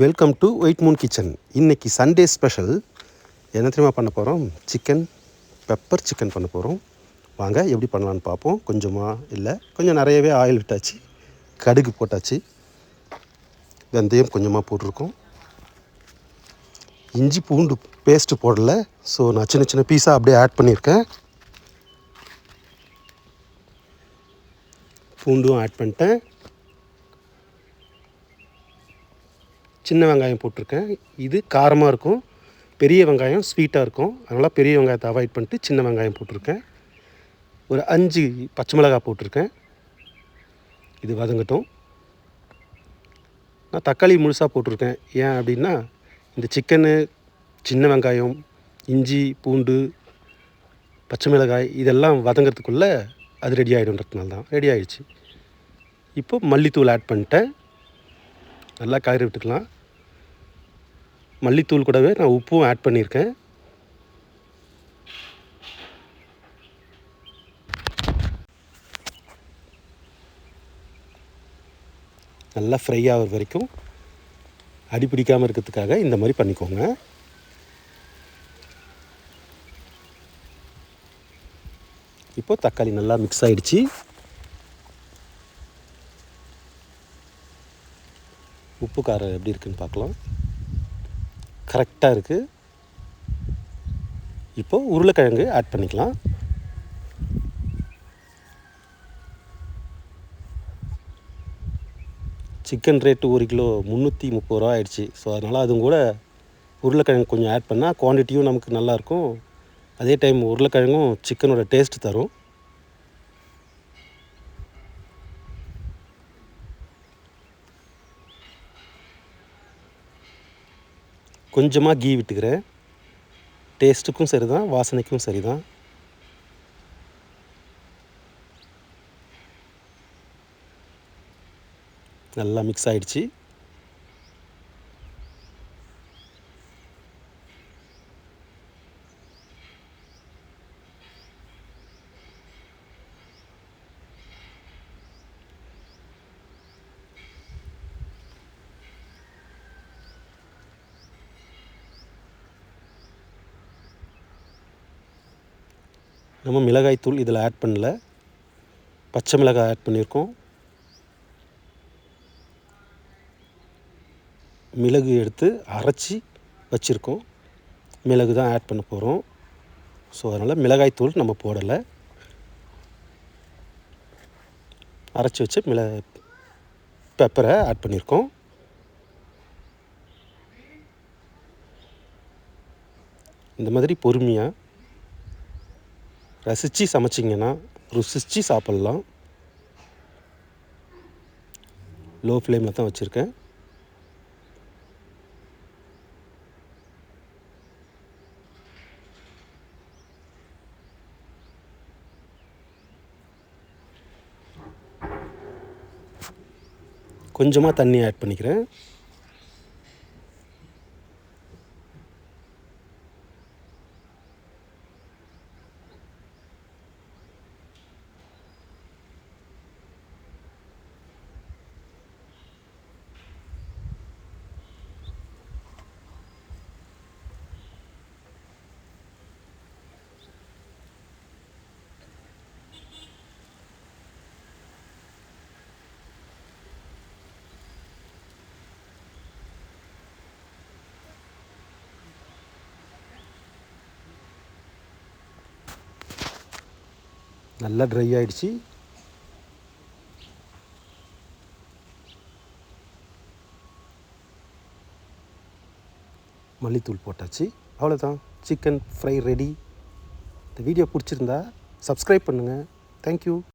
Welcome to white moon kitchen இன்றைக்கி Sunday special என்ன தெரியுமா பண்ண போகிறோம் சிக்கன் பெப்பர் சிக்கன் பண்ண போகிறோம் வாங்க எப்படி பண்ணலான்னு பார்ப்போம். கொஞ்சமாக இல்லை கொஞ்சம் நிறையவே ஆயில் விட்டாச்சு. கடுகு போட்டாச்சு. வெந்தயம் கொஞ்சமாக போட்டிருக்கோம். இஞ்சி பூண்டு பேஸ்ட்டு போடலை. ஸோ நான் சின்ன சின்ன பீஸாக அப்படியே ஆட் பண்ணியிருக்கேன். பூண்டும் ஆட் பண்ணிட்டேன். சின்ன வெங்காயம் போட்டிருக்கேன். இது காரமாக இருக்கும் பெரிய வெங்காயம் ஸ்வீட்டாக இருக்கும். அதனால் பெரிய வெங்காயத்தை அவாய்ட் பண்ணிட்டு சின்ன வெங்காயம் போட்டிருக்கேன். ஒரு அஞ்சு பச்சை மிளகாய் போட்டிருக்கேன். இது வதங்கட்டும். நான் தக்காளி முழுசாக போட்டிருக்கேன். ஏன் அப்படின்னா இந்த சிக்கனு சின்ன வெங்காயம் இஞ்சி பூண்டு பச்சை மிளகாய் இதெல்லாம் வதங்கிறதுக்குள்ளே அது ரெடி ஆகிடும்ன்றதுனால தான். ரெடி ஆகிடுச்சு இப்போ மல்லித்தூள் ஆட் பண்ணிட்டேன். நல்லா கயிறு விட்டுக்கலாம். மல்லித்தூள் கூடவே நான் உப்பும் ஆட் பண்ணியிருக்கேன். நல்லா ஃப்ரை ஆகிற வரைக்கும் அடி பிடிக்காமல் இருக்கிறதுக்காக இந்த மாதிரி பண்ணிக்கோங்க. இப்போது தக்காளி நல்லா மிக்ஸ் ஆகிடுச்சு உப்பு காரம் எப்படி இருக்குன்னு பார்க்கலாம். கரெக்டாக இருக்குது இப்போது உருளைக்கிழங்கு ஆட் பண்ணிக்கலாம். சிக்கன் ரேட்டு ஒரு கிலோ முந்நூற்றி முப்பது ரூபா ஆயிடுச்சு. ஸோ அதனால் அதுவும் கூட உருளைக்கிழங்கு கொஞ்சம் ஆட் பண்ணால் குவான்டிட்டியும் நமக்கு நல்லாயிருக்கும் அதே டைம் உருளைக்கிழங்கும் சிக்கனோட டேஸ்ட் தரும். கொஞ்சமாக கீ விட்டுக்கிறேன். டேஸ்ட்டுக்கும் சரி தான் வாசனைக்கும் சரி தான் நல்லா மிக்ஸ் ஆகிடுச்சு நம்ம மிளகாய்த்தூள் இதில் ஆட் பண்ணல. பச்சை மிளகாய் ஆட் பண்ணியிருக்கோம். மிளகு எடுத்து அரைச்சி வச்சுருக்கோம். மிளகு தான் ஆட் பண்ண போகிறோம் ஸோ அதனால் மிளகாய்த்தூள் நம்ம போடலை. அரைச்சி வச்சு மிள பெப்பரை ஆட் பண்ணியிருக்கோம். இந்த மாதிரி பொறுமையாக ரசித்து சமைச்சிங்கன்னா ருசித்து சாப்பிட்லாம். லோ ஃப்ளேமில் தான் வச்சுருக்கேன். கொஞ்சமாக தண்ணி ஆட் பண்ணிக்கிறேன். நல்லா ட்ரை ஆகிடுச்சு மல்லித்தூள் போட்டாச்சு. அவ்வளோதான் சிக்கன் ஃப்ரை ரெடி இந்த வீடியோ பிடிச்சிருந்தா சப்ஸ்கிரைப் பண்ணுங்கள் தேங்க்யூ